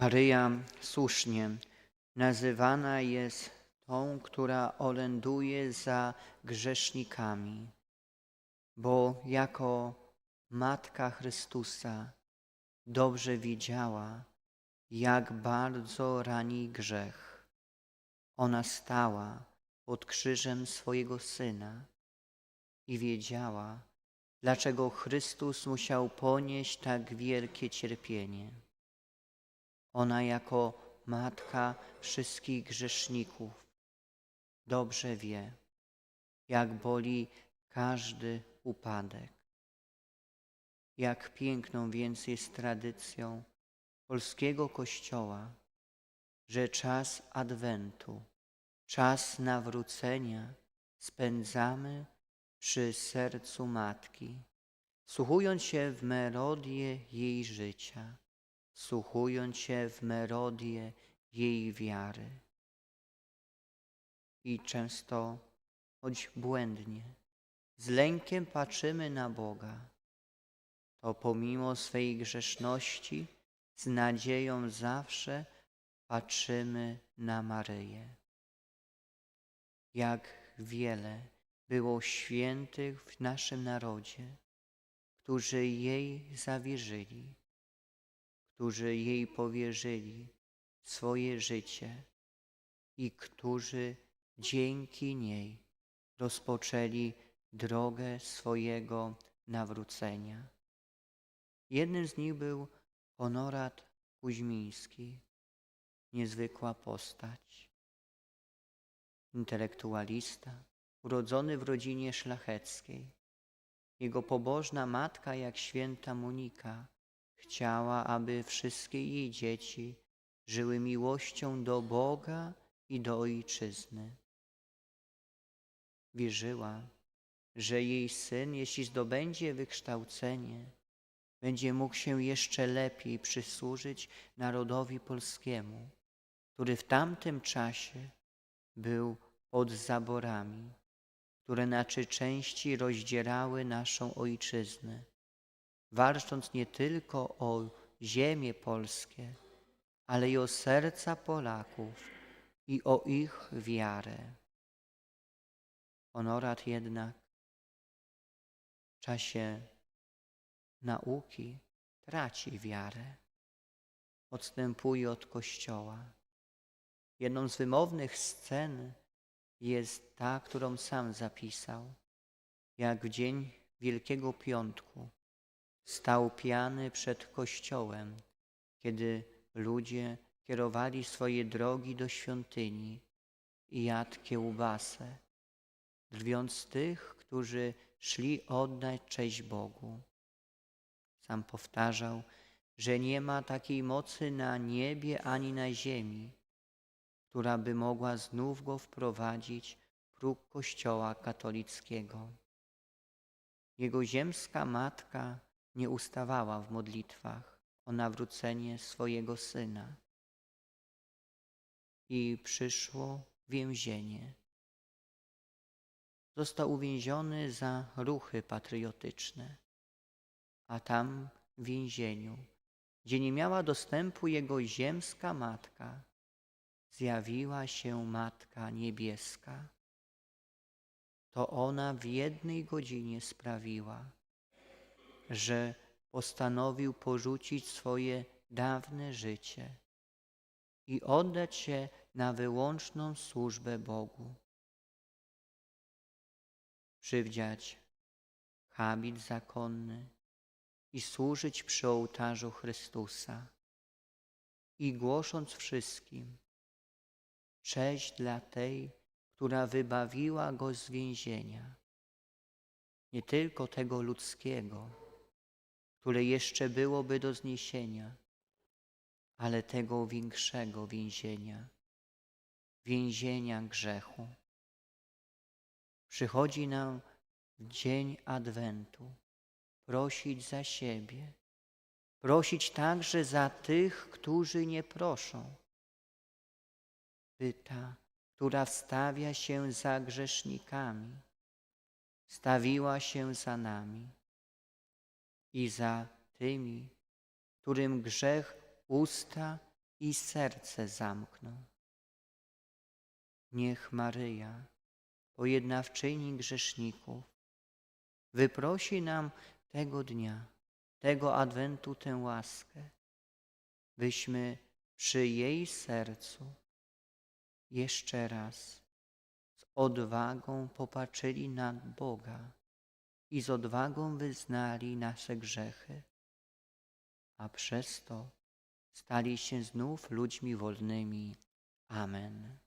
Maryja słusznie nazywana jest tą, która oręduje za grzesznikami, bo jako Matka Chrystusa dobrze wiedziała, jak bardzo rani grzech. Ona stała pod krzyżem swojego Syna i wiedziała, dlaczego Chrystus musiał ponieść tak wielkie cierpienie. Ona jako matka wszystkich grzeszników dobrze wie, jak boli każdy upadek. Jak piękną więc jest tradycją polskiego Kościoła, że czas Adwentu, czas nawrócenia spędzamy przy sercu Matki, słuchując się w melodię jej życia, słuchując się w melodię jej wiary. I często, choć błędnie, z lękiem patrzymy na Boga, to pomimo swej grzeszności z nadzieją zawsze patrzymy na Maryję. Jak wiele było świętych w naszym narodzie, którzy jej zawierzyli, którzy jej powierzyli swoje życie i którzy dzięki niej rozpoczęli drogę swojego nawrócenia. Jednym z nich był Honorat Kuźmiński, niezwykła postać. Intelektualista, urodzony w rodzinie szlacheckiej. Jego pobożna matka, jak święta Monika, chciała, aby wszystkie jej dzieci żyły miłością do Boga i do ojczyzny. Wierzyła, że jej syn, jeśli zdobędzie wykształcenie, będzie mógł się jeszcze lepiej przysłużyć narodowi polskiemu, który w tamtym czasie był pod zaborami, które na trzy części rozdzierały naszą ojczyznę, walcząc nie tylko o ziemię polskie, ale i o serca Polaków i o ich wiarę. Honorat jednak w czasie nauki traci wiarę, odstępuje od Kościoła. Jedną z wymownych scen jest ta, którą sam zapisał, jak w dzień Wielkiego Piątku stał pijany przed Kościołem, kiedy ludzie kierowali swoje drogi do świątyni i jadł kiełbasę, drwiąc tych, którzy szli oddać cześć Bogu. Sam powtarzał, że nie ma takiej mocy na niebie ani na ziemi, która by mogła znów go wprowadzić próg Kościoła katolickiego. Jego ziemska matka nie ustawała w modlitwach o nawrócenie swojego syna. I przyszło więzienie. Został uwięziony za ruchy patriotyczne, a tam w więzieniu, gdzie nie miała dostępu jego ziemska matka, zjawiła się Matka Niebieska. To ona w jednej godzinie sprawiła, że postanowił porzucić swoje dawne życie i oddać się na wyłączną służbę Bogu. Przywdziać habit zakonny i służyć przy ołtarzu Chrystusa i głosząc wszystkim, Cześć dla tej, która wybawiła go z więzienia. Nie tylko tego ludzkiego, które jeszcze byłoby do zniesienia, ale tego większego więzienia, więzienia grzechu. Przychodzi nam w dzień Adwentu prosić za siebie, prosić także za tych, którzy nie proszą pyta, która wstawia się za grzesznikami, stawiła się za nami i za tymi, którym grzech usta i serce zamkną. Niech Maryja, pojednawczyni grzeszników, wyprosi nam tego dnia, tego adwentu tę łaskę, byśmy przy jej sercu jeszcze raz z odwagą popatrzyli na Boga i z odwagą wyznali nasze grzechy, a przez to stali się znów ludźmi wolnymi. Amen.